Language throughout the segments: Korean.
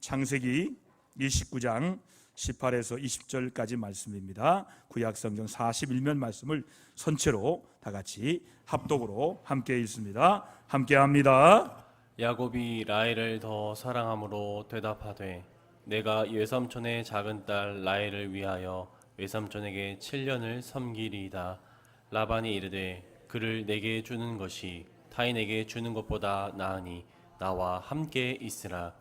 창세기 29장 18에서 20절까지 말씀입니다. 구약 성경 41면 말씀을 선체로 다 같이 합독으로 함께 읽습니다. 함께 합니다. 야곱이 라헬을 더 사랑함으로 대답하되 내가 외삼촌의 작은 딸 라헬을 위하여 외삼촌에게 7년을 섬기리이다 라반이 이르되 그를 내게 주는 것이 타인에게 주는 것보다 나으니 나와 함께 있으라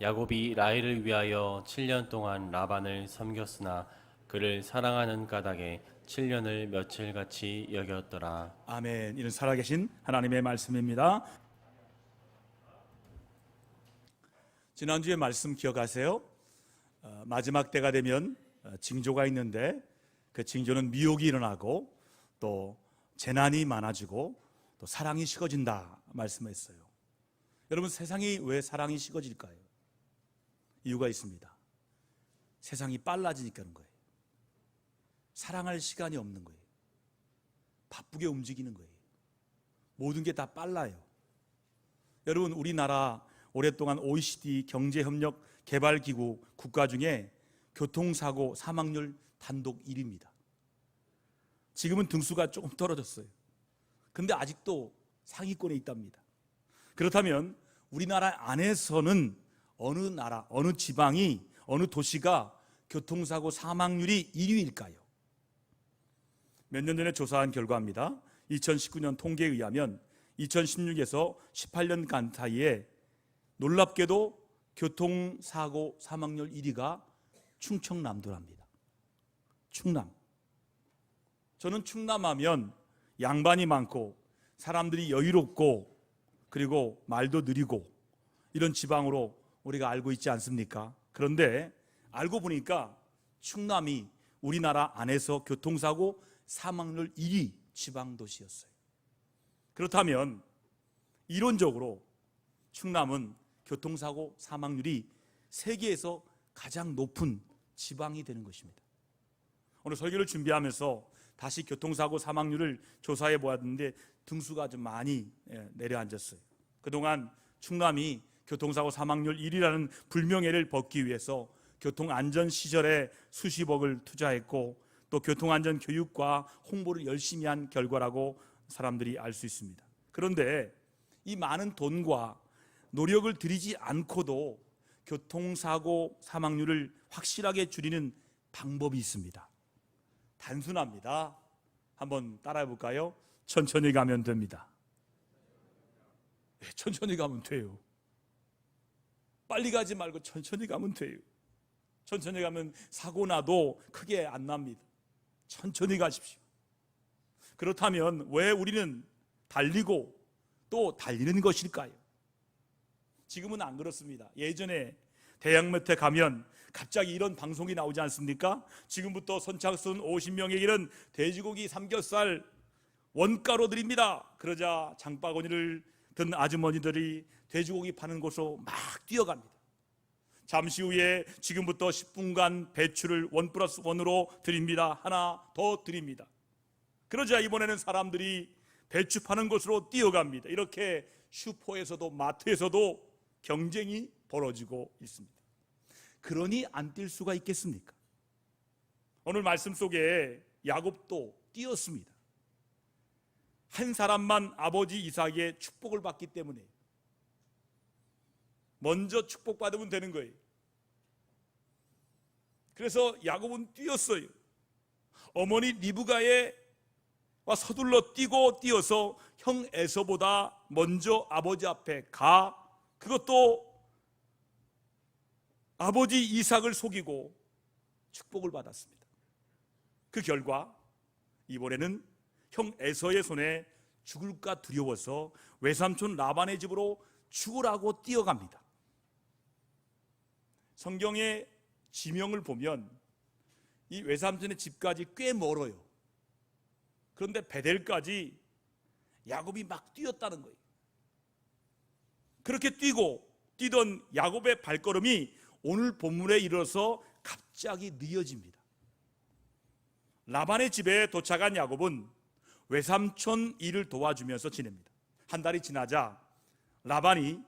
야곱이 라헬을 위하여 7년 동안 라반을 섬겼으나 그를 사랑하는 까닭에 7년을 며칠 같이 여겼더라 아멘. 이는 살아계신 하나님의 말씀입니다. 지난주에 말씀 기억하세요? 어, 마지막 때가 되면 어, 징조가 있는데 그 징조는 미혹이 일어나고 또 재난이 많아지고 또 사랑이 식어진다 말씀했어요. 여러분 세상이 왜 사랑이 식어질까요? 이유가 있습니다. 세상이 빨라지니까 그런 거예요. 사랑할 시간이 없는 거예요. 바쁘게 움직이는 거예요. 모든 게 다 빨라요. 여러분, 우리나라 오랫동안 OECD 경제협력 개발기구 국가 중에 교통사고 사망률 단독 1위입니다. 지금은 등수가 조금 떨어졌어요. 근데 아직도 상위권에 있답니다. 그렇다면 우리나라 안에서는 어느 나라, 어느 지방이, 어느 도시가 교통사고 사망률이 1위일까요? 몇 년 전에 조사한 결과입니다. 2019년 통계에 의하면 2016에서 18년간 사이에 놀랍게도 교통사고 사망률 1위가 충청남도랍니다. 충남. 저는 충남하면 양반이 많고 사람들이 여유롭고 그리고 말도 느리고 이런 지방으로 우리가 알고 있지 않습니까? 그런데 알고 보니까 충남이 우리나라 안에서 교통사고 사망률 1위 지방 도시였어요. 그렇다면 이론적으로 충남은 교통사고 사망률이 세계에서 가장 높은 지방이 되는 것입니다. 오늘 설교를 준비하면서 다시 교통사고 사망률을 조사해 보았는데 등수가 좀 많이 예, 내려앉았어요. 그동안 충남이 교통사고 사망률 1위라는 불명예를 벗기 위해서 교통안전 시절에 수십억을 투자했고 또 교통안전 교육과 홍보를 열심히 한 결과라고 사람들이 알 수 있습니다. 그런데 이 많은 돈과 노력을 들이지 않고도 교통사고 사망률을 확실하게 줄이는 방법이 있습니다. 단순합니다. 한번 따라해 볼까요? 천천히 가면 됩니다. 네, 천천히 가면 돼요. 빨리 가지 말고 천천히 가면 돼요. 천천히 가면 사고 나도 크게 안 납니다. 천천히 가십시오. 그렇다면 왜 우리는 달리고 또 달리는 것일까요? 지금은 안 그렇습니다. 예전에 대형마트에 가면 갑자기 이런 방송이 나오지 않습니까? 지금부터 선착순 50명에게는 돼지고기 삼겹살 원가로 드립니다. 그러자 장바구니를 든 아주머니들이 돼지고기 파는 곳으로 막 뛰어갑니다. 잠시 후에 지금부터 10분간 배추를 원 플러스 원으로 드립니다. 하나 더 드립니다. 그러자 이번에는 사람들이 배추 파는 곳으로 뛰어갑니다. 이렇게 슈퍼에서도 마트에서도 경쟁이 벌어지고 있습니다. 그러니 안 뛸 수가 있겠습니까? 오늘 말씀 속에 야곱도 뛰었습니다. 한 사람만 아버지 이삭의 축복을 받기 때문에 먼저 축복받으면 되는 거예요. 그래서 야곱은 뛰었어요. 어머니 리브가에 와 서둘러 뛰고 뛰어서 형 에서보다 먼저 아버지 앞에 가 그것도 아버지 이삭을 속이고 축복을 받았습니다. 그 결과 이번에는 형 에서의 손에 죽을까 두려워서 외삼촌 라반의 집으로 죽으라고 뛰어갑니다. 성경의 지명을 보면 이 외삼촌의 집까지 꽤 멀어요. 그런데 베델까지 야곱이 막 뛰었다는 거예요. 그렇게 뛰고 뛰던 야곱의 발걸음이 오늘 본문에 이르러서 갑자기 느어집니다. 라반의 집에 도착한 야곱은 외삼촌 일을 도와주면서 지냅니다. 한 달이 지나자 라반이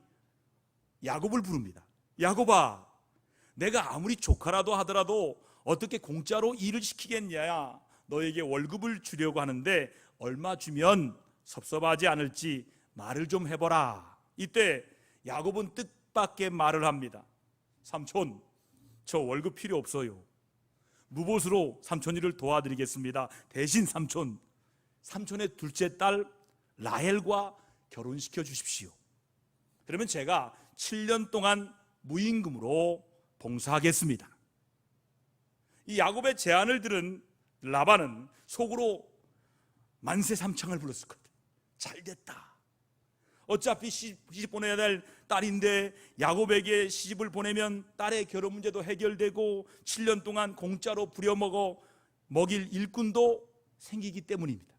야곱을 부릅니다. 야곱아, 내가 아무리 조카라도 하더라도 어떻게 공짜로 일을 시키겠냐? 너에게 월급을 주려고 하는데 얼마 주면 섭섭하지 않을지 말을 좀 해보라. 이때 야곱은 뜻밖의 말을 합니다. 삼촌, 저 월급 필요 없어요. 무보수로 삼촌이를 도와드리겠습니다. 대신 삼촌, 삼촌의 둘째 딸 라헬과 결혼시켜 주십시오. 그러면 제가 7년 동안 무임금으로 봉사하겠습니다. 이 야곱의 제안을 들은 라반은 속으로 만세 삼창을 불렀을 거든. 잘 됐다. 어차피 시집, 보내야 될 딸인데 야곱에게 시집을 보내면 딸의 결혼 문제도 해결되고 7년 동안 공짜로 부려먹어 먹일 일꾼도 생기기 때문입니다.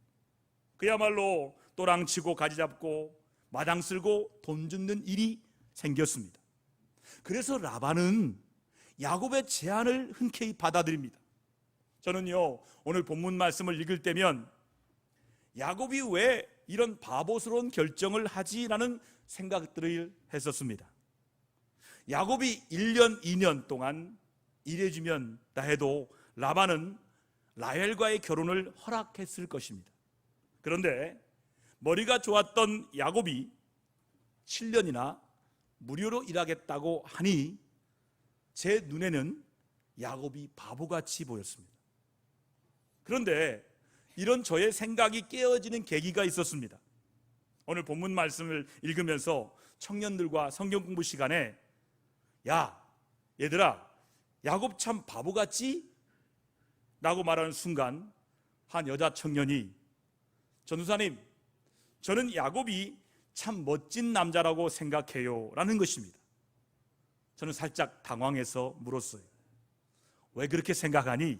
그야말로 또랑 치고 가지 잡고 마당 쓸고 돈 줍는 일이 생겼습니다. 그래서 라반은 야곱의 제안을 흔쾌히 받아들입니다. 저는요 오늘 본문 말씀을 읽을 때면 야곱이 왜 이런 바보스러운 결정을 하지라는 생각들을 했었습니다. 야곱이 1년, 2년 동안 일해주면 다 해도 라반은 라헬과의 결혼을 허락했을 것입니다. 그런데 머리가 좋았던 야곱이 7년이나 무료로 일하겠다고 하니 제 눈에는 야곱이 바보같이 보였습니다. 그런데 이런 저의 생각이 깨어지는 계기가 있었습니다. 오늘 본문 말씀을 읽으면서 청년들과 성경 공부 시간에 야, 얘들아, 야곱 참 바보같지? 라고 말하는 순간 한 여자 청년이 전도사님, 저는 야곱이 참 멋진 남자라고 생각해요. 라는 것입니다. 저는 살짝 당황해서 물었어요. 왜 그렇게 생각하니?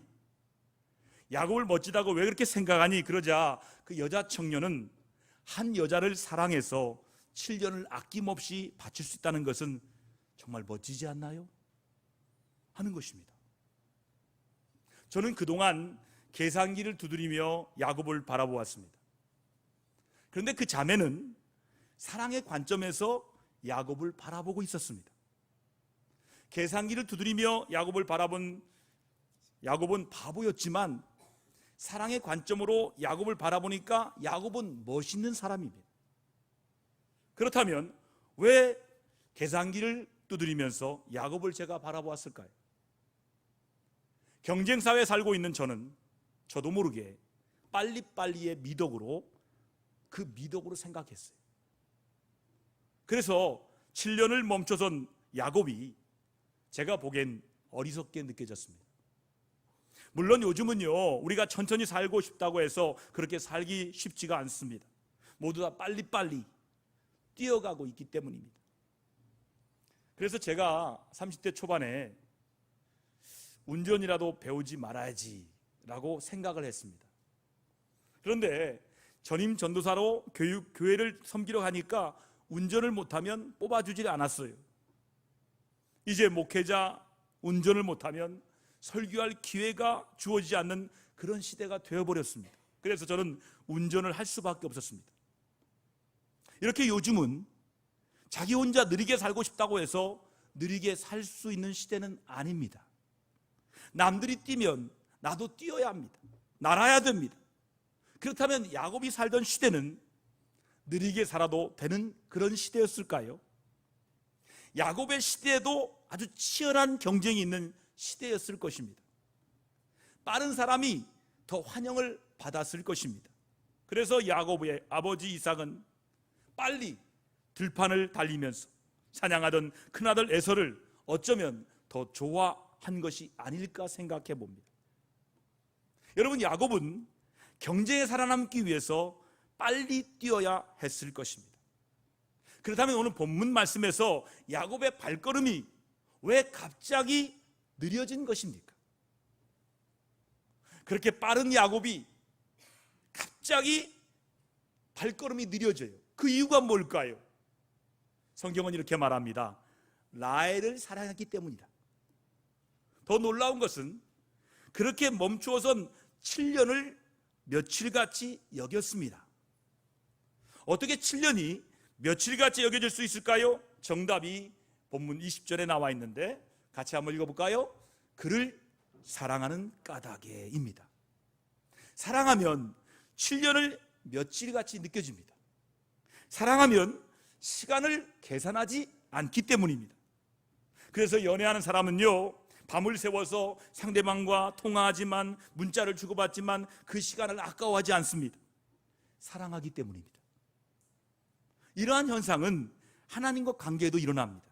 야곱을 멋지다고 왜 그렇게 생각하니? 그러자 그 여자 청년은 한 여자를 사랑해서 7년을 아낌없이 바칠 수 있다는 것은 정말 멋지지 않나요? 하는 것입니다. 저는 그동안 계산기를 두드리며 야곱을 바라보았습니다. 그런데 그 자매는 사랑의 관점에서 야곱을 바라보고 있었습니다. 계산기를 두드리며 야곱을 바라본 야곱은 바보였지만 사랑의 관점으로 야곱을 바라보니까 야곱은 멋있는 사람입니다. 그렇다면 왜 계산기를 두드리면서 야곱을 제가 바라보았을까요? 경쟁 사회에 살고 있는 저는 저도 모르게 빨리빨리의 미덕으로 그 미덕으로 생각했어요. 그래서 7년을 멈춰선 야곱이 제가 보기엔 어리석게 느껴졌습니다. 물론 요즘은요, 우리가 천천히 살고 싶다고 해서 그렇게 살기 쉽지가 않습니다. 모두 다 빨리빨리 뛰어가고 있기 때문입니다. 그래서 제가 30대 초반에 운전이라도 배우지 말아야지 라고 생각을 했습니다. 그런데 전임 전도사로 교육, 교회를 섬기려 하니까 운전을 못하면 뽑아주질 않았어요. 이제 목회자 운전을 못하면 설교할 기회가 주어지지 않는 그런 시대가 되어버렸습니다. 그래서 저는 운전을 할 수밖에 없었습니다. 이렇게 요즘은 자기 혼자 느리게 살고 싶다고 해서 느리게 살 수 있는 시대는 아닙니다. 남들이 뛰면 나도 뛰어야 합니다. 날아야 됩니다. 그렇다면 야곱이 살던 시대는 느리게 살아도 되는 그런 시대였을까요? 야곱의 시대에도 아주 치열한 경쟁이 있는 시대였을 것입니다. 빠른 사람이 더 환영을 받았을 것입니다. 그래서 야곱의 아버지 이삭은 빨리 들판을 달리면서 사냥하던 큰아들 에서를 어쩌면 더 좋아한 것이 아닐까 생각해 봅니다. 여러분 야곱은 경쟁에 살아남기 위해서 빨리 뛰어야 했을 것입니다. 그렇다면 오늘 본문 말씀에서 야곱의 발걸음이 왜 갑자기 느려진 것입니까? 그렇게 빠른 야곱이 갑자기 발걸음이 느려져요. 그 이유가 뭘까요? 성경은 이렇게 말합니다. 라헬을 사랑했기 때문이다. 더 놀라운 것은 그렇게 멈추어선 7년을 며칠같이 여겼습니다. 어떻게 7년이 며칠같이 여겨질 수 있을까요? 정답이 본문 20절에 나와 있는데 같이 한번 읽어볼까요? 그를 사랑하는 까닭에입니다. 사랑하면 7년을 며칠 같이 느껴집니다. 사랑하면 시간을 계산하지 않기 때문입니다. 그래서 연애하는 사람은요, 밤을 새워서 상대방과 통화하지만 문자를 주고받지만 그 시간을 아까워하지 않습니다. 사랑하기 때문입니다. 이러한 현상은 하나님과 관계에도 일어납니다.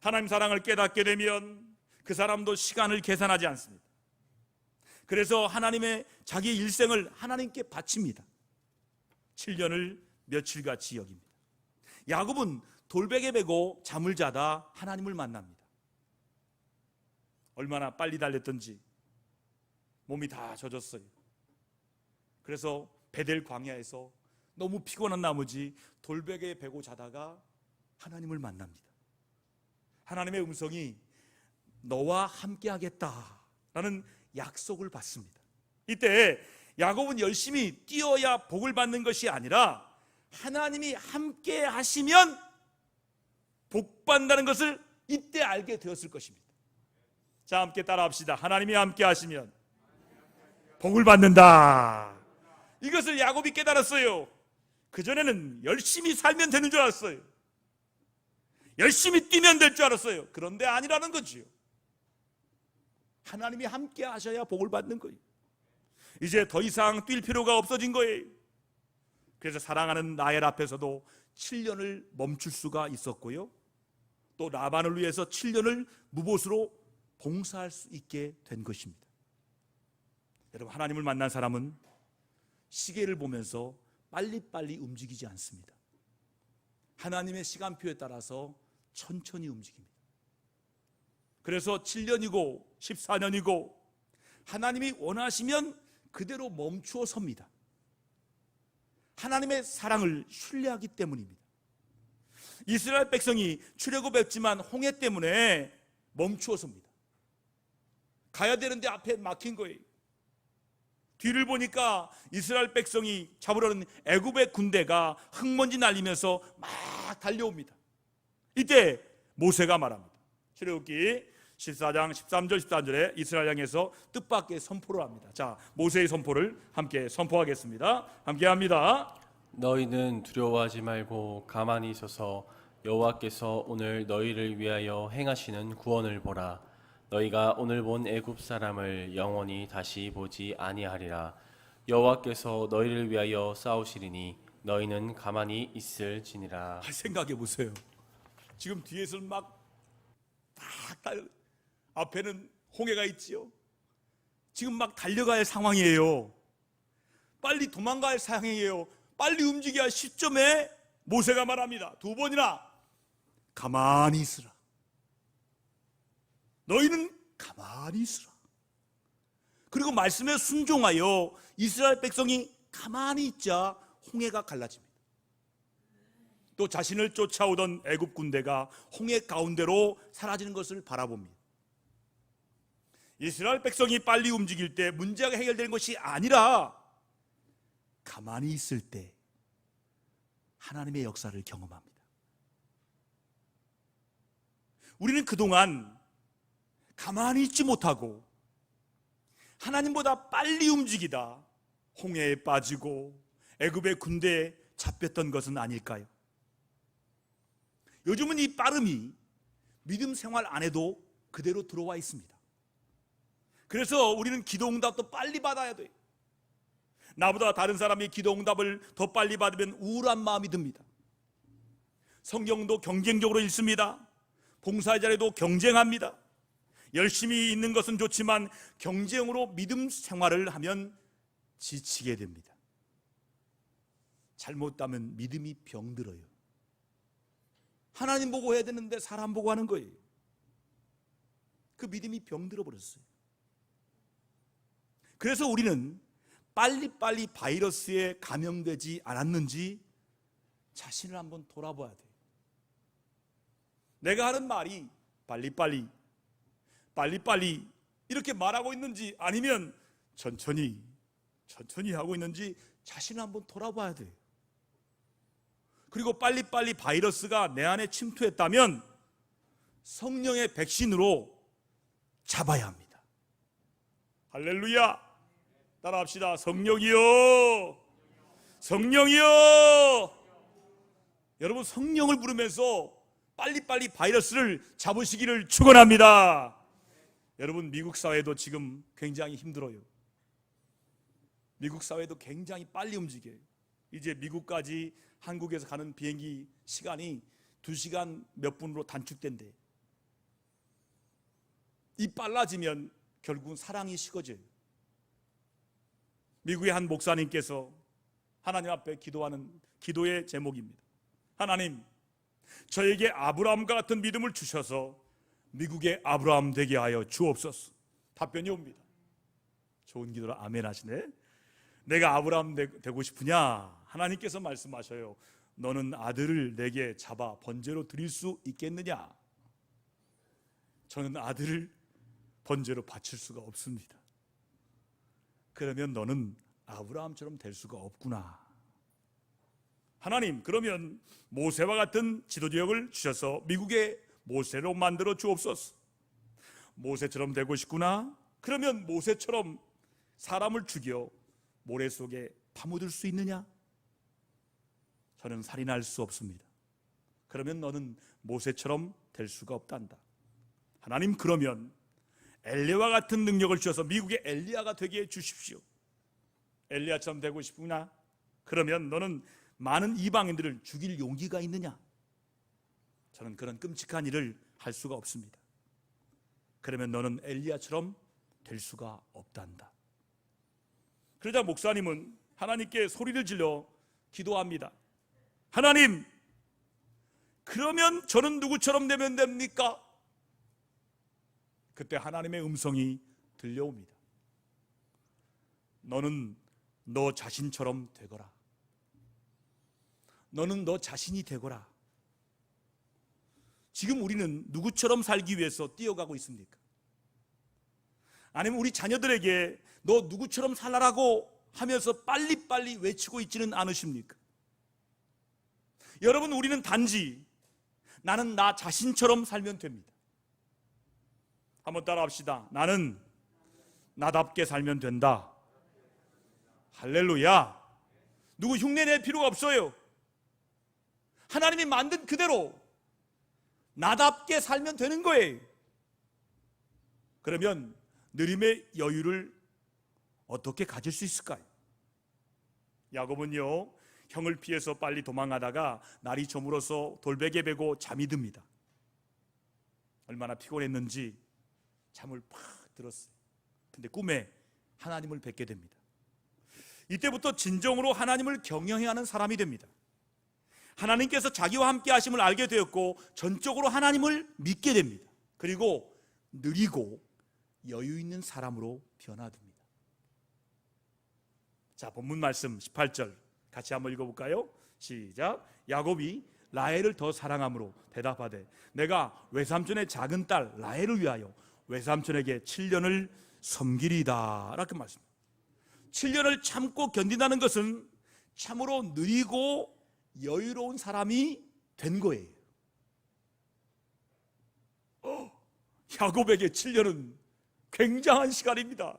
하나님 사랑을 깨닫게 되면 그 사람도 시간을 계산하지 않습니다. 그래서 하나님의 자기 일생을 하나님께 바칩니다. 7년을 며칠같이 여깁니다. 야곱은 돌베개 베고 잠을 자다 하나님을 만납니다. 얼마나 빨리 달렸던지 몸이 다 젖었어요. 그래서 베델 광야에서 너무 피곤한 나머지 돌베개 베고 자다가 하나님을 만납니다. 하나님의 음성이 너와 함께 하겠다라는 약속을 받습니다. 이때 야곱은 열심히 뛰어야 복을 받는 것이 아니라 하나님이 함께 하시면 복 받는다는 것을 이때 알게 되었을 것입니다. 자, 함께 따라합시다. 하나님이 함께 하시면 복을 받는다. 이것을 야곱이 깨달았어요. 그전에는 열심히 살면 되는 줄 알았어요. 열심히 뛰면 될 줄 알았어요. 그런데 아니라는 거지요. 하나님이 함께 하셔야 복을 받는 거예요. 이제 더 이상 뛸 필요가 없어진 거예요. 그래서 사랑하는 나엘 앞에서도 7년을 멈출 수가 있었고요. 또 라반을 위해서 7년을 무보수로 봉사할 수 있게 된 것입니다. 여러분 하나님을 만난 사람은 시계를 보면서 빨리빨리 움직이지 않습니다. 하나님의 시간표에 따라서 천천히 움직입니다. 그래서 7년이고 14년이고 하나님이 원하시면 그대로 멈추어 섭니다. 하나님의 사랑을 신뢰하기 때문입니다. 이스라엘 백성이 출애굽했지만 홍해 때문에 멈추어 섭니다. 가야 되는데 앞에 막힌 거예요. 뒤를 보니까 이스라엘 백성이 잡으려는 애굽의 군대가 흙먼지 날리면서 막 달려옵니다. 이때 모세가 말합니다. 출애굽기 14장 13절 14절에 이스라엘 향해서 뜻밖의 선포를 합니다. 자, 모세의 선포를 함께 선포하겠습니다. 함께 합니다. 너희는 두려워하지 말고 가만히 있어서 여호와께서 오늘 너희를 위하여 행하시는 구원을 보라. 너희가 오늘 본 애굽 사람을 영원히 다시 보지 아니하리라. 여호와께서 너희를 위하여 싸우시리니 너희는 가만히 있을지니라. 아, 생각해 보세요. 지금 뒤에서 막딱 달 앞에는 홍해가 있지요. 지금 막 달려갈 상황이에요. 빨리 도망갈 상황이에요. 빨리 움직여야 할 시점에 모세가 말합니다. 두 번이나 가만히 있으라. 너희는 가만히 있으라. 그리고 말씀에 순종하여 이스라엘 백성이 가만히 있자 홍해가 갈라집니다. 또 자신을 쫓아오던 애굽 군대가 홍해 가운데로 사라지는 것을 바라봅니다. 이스라엘 백성이 빨리 움직일 때 문제가 해결되는 것이 아니라 가만히 있을 때 하나님의 역사를 경험합니다. 우리는 그동안 가만히 있지 못하고 하나님보다 빨리 움직이다 홍해에 빠지고 애굽의 군대에 잡혔던 것은 아닐까요? 요즘은 이 빠름이 믿음 생활 안에도 그대로 들어와 있습니다. 그래서 우리는 기도 응답도 빨리 받아야 돼요. 나보다 다른 사람이 기도 응답을 더 빨리 받으면 우울한 마음이 듭니다. 성경도 경쟁적으로 읽습니다. 봉사의 자리도 경쟁합니다. 열심히 있는 것은 좋지만 경쟁으로 믿음 생활을 하면 지치게 됩니다. 잘못하면 믿음이 병들어요. 하나님 보고 해야 되는데 사람 보고 하는 거예요. 그 믿음이 병들어 버렸어요. 그래서 우리는 빨리빨리 바이러스에 감염되지 않았는지 자신을 한번 돌아봐야 돼요. 내가 하는 말이 빨리빨리, 빨리빨리 이렇게 말하고 있는지 아니면 천천히, 천천히 하고 있는지 자신을 한번 돌아봐야 돼요. 그리고 빨리빨리 바이러스가 내 안에 침투했다면 성령의 백신으로 잡아야 합니다. 할렐루야. 따라합시다. 성령이요. 성령이요. 여러분 성령을 부르면서 빨리빨리 바이러스를 잡으시기를 축원합니다. 여러분 미국 사회도 지금 굉장히 힘들어요. 미국 사회도 굉장히 빨리 움직여요. 이제 미국까지 한국에서 가는 비행기 시간이 2시간 몇 분으로 단축된대. 이 빨라지면 결국은 사랑이 식어져요. 미국의 한 목사님께서 하나님 앞에 기도하는 기도의 제목입니다. 하나님, 저에게 아브라함과 같은 믿음을 주셔서 미국의 아브라함 되게 하여 주옵소서. 답변이 옵니다. 좋은 기도를 아멘 하시네. 내가 아브라함 되, 되고 싶으냐? 하나님께서 말씀하셔요. 너는 아들을 내게 잡아 번제로 드릴 수 있겠느냐? 저는 아들을 번제로 바칠 수가 없습니다. 그러면 너는 아브라함처럼 될 수가 없구나. 하나님, 그러면 모세와 같은 지도력을 주셔서 미국의 모세로 만들어 주옵소서. 모세처럼 되고 싶구나. 그러면 모세처럼 사람을 죽여 모래 속에 파묻을 수 있느냐? 저는 살인할 수 없습니다. 그러면 너는 모세처럼 될 수가 없단다. 하나님 그러면 엘리와 같은 능력을 주셔서 미국의 엘리야가 되게 해 주십시오. 엘리야처럼 되고 싶구나? 그러면 너는 많은 이방인들을 죽일 용기가 있느냐? 저는 그런 끔찍한 일을 할 수가 없습니다. 그러면 너는 엘리야처럼 될 수가 없단다. 그러자 목사님은 하나님께 소리를 질러 기도합니다. 하나님, 그러면 저는 누구처럼 되면 됩니까? 그때 하나님의 음성이 들려옵니다. 너는 너 자신처럼 되거라. 너는 너 자신이 되거라. 지금 우리는 누구처럼 살기 위해서 뛰어가고 있습니까? 아니면 우리 자녀들에게 너 누구처럼 살라라고 하면서 빨리빨리 외치고 있지는 않으십니까? 여러분, 우리는 단지 나는 나 자신처럼 살면 됩니다. 한번 따라 합시다. 나는 나답게 살면 된다. 할렐루야. 누구 흉내 낼 필요가 없어요. 하나님이 만든 그대로 나답게 살면 되는 거예요. 그러면 느림의 여유를 어떻게 가질 수 있을까요? 야곱은요, 형을 피해서 빨리 도망하다가 날이 저물어서 돌베개 베고 잠이 듭니다. 얼마나 피곤했는지 잠을 팍 들었어요. 근데 꿈에 하나님을 뵙게 됩니다. 이때부터 진정으로 하나님을 경영해야 하는 사람이 됩니다. 하나님께서 자기와 함께 하심을 알게 되었고 전적으로 하나님을 믿게 됩니다. 그리고 느리고 여유 있는 사람으로 변화됩니다. 자, 본문 말씀 18절 같이 한번 읽어 볼까요? 시작. 야곱이 라헬을 더 사랑함으로 대답하되 내가 외삼촌의 작은 딸 라헬을 위하여 외삼촌에게 7년을 섬기리다. 라고 말씀. 7년을 참고 견딘다는 것은 참으로 느리고 여유로운 사람이 된 거예요. 어, 야곱에게 7년은 굉장한 시간입니다.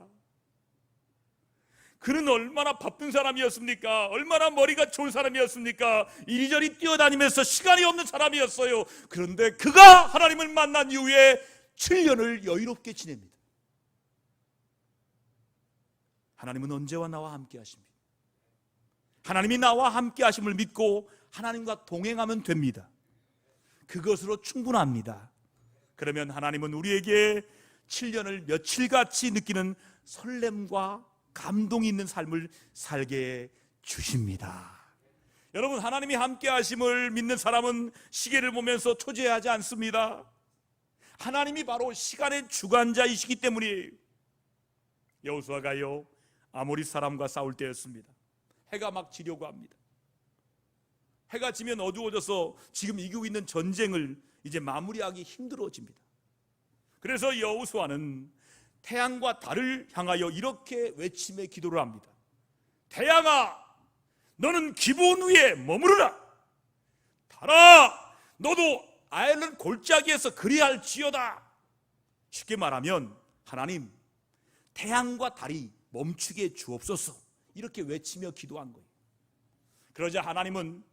그는 얼마나 바쁜 사람이었습니까? 얼마나 머리가 좋은 사람이었습니까? 이리저리 뛰어다니면서 시간이 없는 사람이었어요. 그런데 그가 하나님을 만난 이후에 7년을 여유롭게 지냅니다. 하나님은 언제와 나와 함께 하십니다. 하나님이 나와 함께 하심을 믿고 하나님과 동행하면 됩니다. 그것으로 충분합니다. 그러면 하나님은 우리에게 7년을 며칠같이 느끼는 설렘과 감동이 있는 삶을 살게 주십니다. 여러분 하나님이 함께 하심을 믿는 사람은 시계를 보면서 초조해하지 않습니다. 하나님이 바로 시간의 주관자이시기 때문이에요. 여호수아가요 아모리 사람과 싸울 때였습니다. 해가 막 지려고 합니다. 해가 지면 어두워져서 지금 이기고 있는 전쟁을 이제 마무리하기 힘들어집니다. 그래서 여호수아는 태양과 달을 향하여 이렇게 외침의 기도를 합니다. 태양아, 너는 기본 위에 머무르라. 달아, 너도 아일은 골짜기에서 그리할지어다. 쉽게 말하면 하나님 태양과 달이 멈추게 주옵소서 이렇게 외치며 기도한 거예요. 그러자 하나님은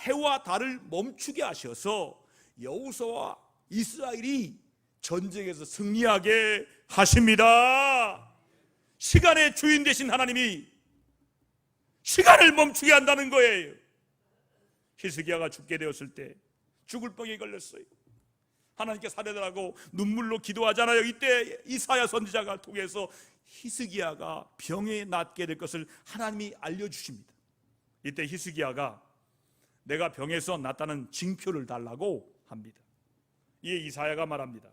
해와 달을 멈추게 하셔서 여호수아와 이스라엘이 전쟁에서 승리하게 하십니다. 시간의 주인 되신 하나님이 시간을 멈추게 한다는 거예요. 히스기야가 죽게 되었을 때 죽을 병에 걸렸어요. 하나님께 사례들하고 눈물로 기도하잖아요. 이때 이사야 선지자가 통해서 히스기야가 병에 낫게 될 것을 하나님이 알려주십니다. 이때 히스기야가 내가 병에서 낫다는 징표를 달라고 합니다. 이에 이사야가 말합니다.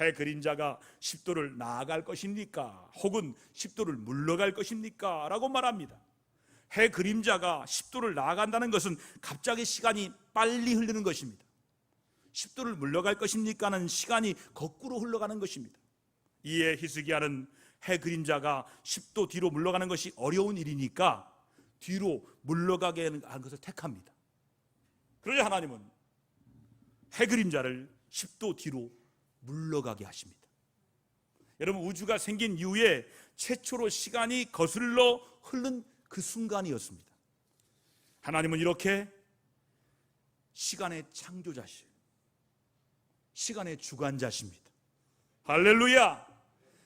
해 그림자가 10도를 나아갈 것입니까? 혹은 10도를 물러갈 것입니까? 라고 말합니다. 해 그림자가 10도를 나아간다는 것은 갑자기 시간이 빨리 흐르는 것입니다. 10도를 물러갈 것입니까는 시간이 거꾸로 흘러가는 것입니다. 이에 히스기야는 해 그림자가 10도 뒤로 물러가는 것이 어려운 일이니까 뒤로 물러가게 하는 것을 택합니다. 그러자 하나님은 해 그림자를 10도 뒤로 물러가게 하십니다. 여러분 우주가 생긴 이후에 최초로 시간이 거슬러 흐른 그 순간이었습니다. 하나님은 이렇게 시간의 창조자시요. 시간의 주관자십니다. 할렐루야.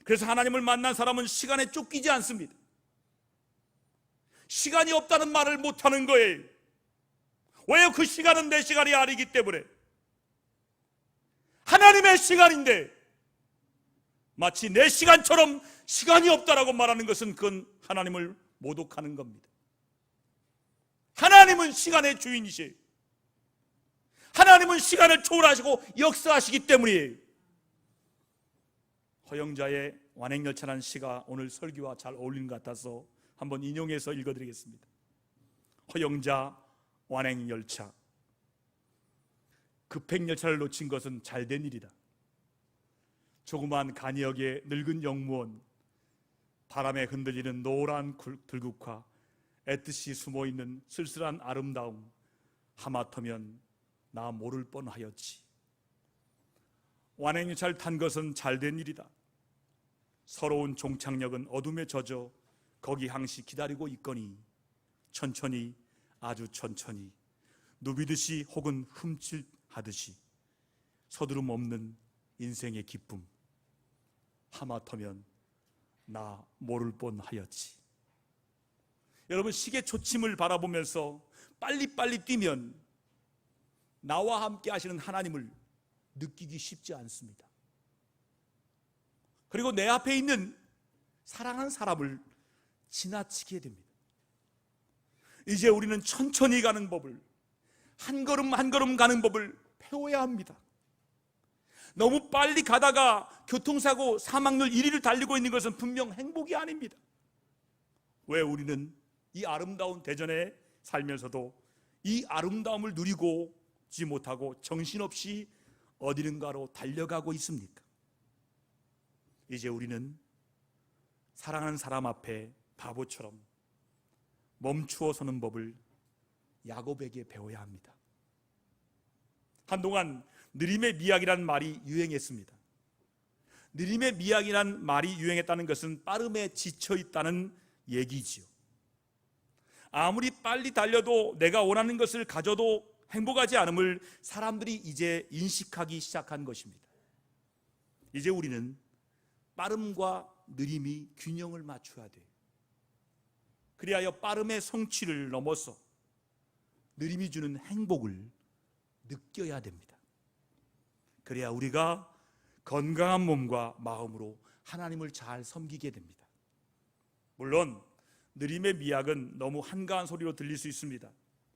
그래서 하나님을 만난 사람은 시간에 쫓기지 않습니다. 시간이 없다는 말을 못 하는 거예요. 왜요? 그 시간은 내 시간이 아니기 때문에. 하나님의 시간인데 마치 내 시간처럼 시간이 없다라고 말하는 것은 그건 하나님을 모독하는 겁니다. 하나님은 시간의 주인이세요. 하나님은 시간을 초월하시고 역사하시기 때문이에요. 허영자의 완행열차라는 시가 오늘 설교와 잘 어울리는 것 같아서 한번 인용해서 읽어드리겠습니다. 허영자 완행열차 급행열차를 놓친 것은 잘된 일이다. 조그만 간이역의 늙은 영무원 바람에 흔들리는 노란 들국화 애뜻이 숨어있는 쓸쓸한 아름다움 하마터면 나 모를 뻔하였지. 완행열차를 탄 것은 잘 된 일이다. 서러운 종착역은 어둠에 젖어 거기 항시 기다리고 있거니 천천히 아주 천천히 누비듯이 혹은 흠칠하듯이 서두름 없는 인생의 기쁨. 하마터면 나 모를 뻔하였지. 여러분 시계 초침을 바라보면서 빨리빨리 뛰면 나와 함께 하시는 하나님을 느끼기 쉽지 않습니다. 그리고 내 앞에 있는 사랑하는 사람을 지나치게 됩니다. 이제 우리는 천천히 가는 법을 한 걸음 한 걸음 가는 법을 배워야 합니다. 너무 빨리 가다가 교통사고 사망률 1위를 달리고 있는 것은 분명 행복이 아닙니다. 왜 우리는 이 아름다운 대전에 살면서도 이 아름다움을 누리고 지 못하고 정신없이 어디는가로 달려가고 있습니까? 이제 우리는 사랑하는 사람 앞에 바보처럼 멈추어 서는 법을 야곱에게 배워야 합니다. 한동안 느림의 미학이란 말이 유행했습니다. 느림의 미학이란 말이 유행했다는 것은 빠름에 지쳐 있다는 얘기지요. 아무리 빨리 달려도 내가 원하는 것을 가져도 행복하지 않음을 사람들이 이제 인식하기 시작한 것입니다. 이제 우리는 빠름과 느림이 균형을 맞춰야 돼요. 그리하여 빠름의 성취를 넘어서 느림이 주는 행복을 느껴야 됩니다. 그래야 우리가 건강한 몸과 마음으로 하나님을 잘 섬기게 됩니다. 물론 느림의 미학은 너무 한가한 소리로 들릴 수 있습니다.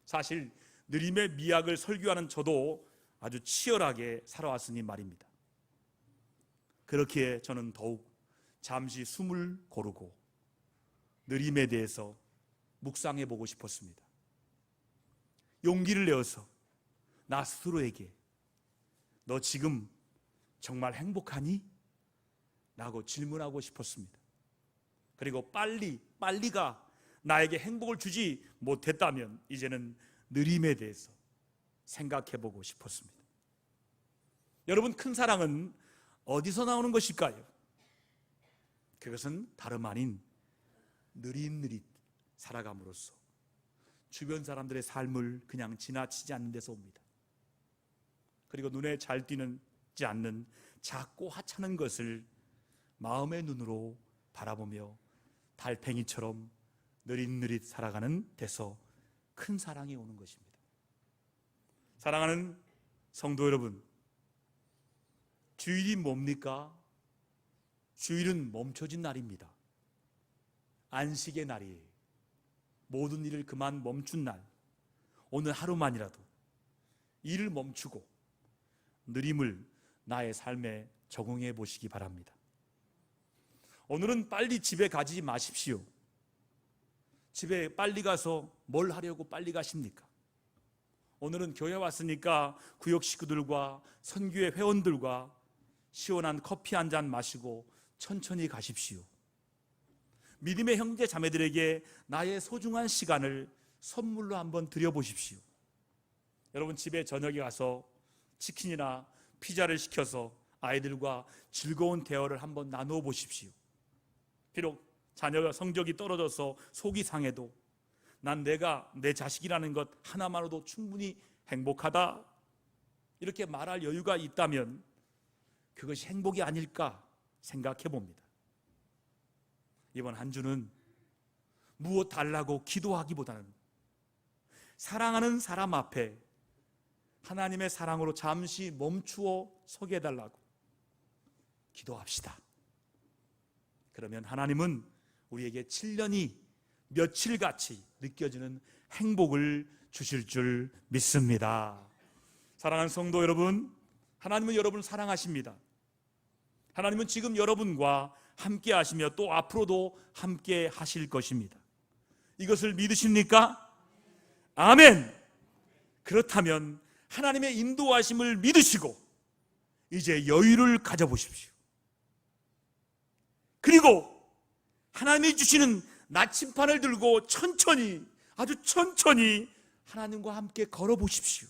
사실 느림의 미학을 설교하는 저도 아주 치열하게 살아왔으니 말입니다. 그렇기에 저는 더욱 잠시 숨을 고르고 느림에 대해서 묵상해 보고 싶었습니다. 용기를 내어서 나 스스로에게 너 지금 정말 행복하니? 라고 질문하고 싶었습니다. 그리고 빨리 빨리가 나에게 행복을 주지 못했다면 이제는 느림에 대해서 생각해 보고 싶었습니다. 여러분 큰 사랑은 어디서 나오는 것일까요? 그것은 다름 아닌 느릿느릿 살아감으로써 주변 사람들의 삶을 그냥 지나치지 않는 데서 옵니다. 그리고 눈에 잘 띄지 않는 작고 하찮은 것을 마음의 눈으로 바라보며 달팽이처럼 느릿느릿 살아가는 데서 큰 사랑이 오는 것입니다. 사랑하는 성도 여러분, 주일이 뭡니까? 주일은 멈춰진 날입니다. 안식의 날이에요. 모든 일을 그만 멈춘 날. 오늘 하루만이라도 일을 멈추고 느림을 나의 삶에 적용해 보시기 바랍니다. 오늘은 빨리 집에 가지 마십시오. 집에 빨리 가서 뭘 하려고 빨리 가십니까? 오늘은 교회 왔으니까 구역 식구들과 선교회 회원들과 시원한 커피 한 잔 마시고 천천히 가십시오. 믿음의 형제 자매들에게 나의 소중한 시간을 선물로 한번 드려보십시오. 여러분 집에 저녁에 가서 치킨이나 피자를 시켜서 아이들과 즐거운 대화를 한번 나누어 보십시오. 비록 자녀가 성적이 떨어져서 속이 상해도 난 내가 내 자식이라는 것 하나만으로도 충분히 행복하다. 이렇게 말할 여유가 있다면 그것이 행복이 아닐까 생각해 봅니다. 이번 한 주는 무엇 달라고 기도하기보다는 사랑하는 사람 앞에 하나님의 사랑으로 잠시 멈추어 서게 해달라고 기도합시다. 그러면 하나님은 우리에게 7년이 며칠같이 느껴지는 행복을 주실 줄 믿습니다. 사랑하는 성도 여러분, 하나님은 여러분을 사랑하십니다. 하나님은 지금 여러분과 함께 하시며 또 앞으로도 함께 하실 것입니다. 이것을 믿으십니까? 아멘! 그렇다면 하나님의 인도하심을 믿으시고 이제 여유를 가져보십시오. 그리고 하나님이 주시는 나침판을 들고 천천히 아주 천천히 하나님과 함께 걸어 보십시오.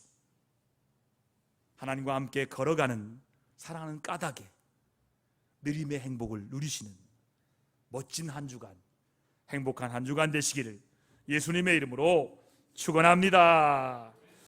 하나님과 함께 걸어가는 사랑하는 까닭에 느림의 행복을 누리시는 멋진 한 주간, 행복한 한 주간 되시기를 예수님의 이름으로 축원합니다.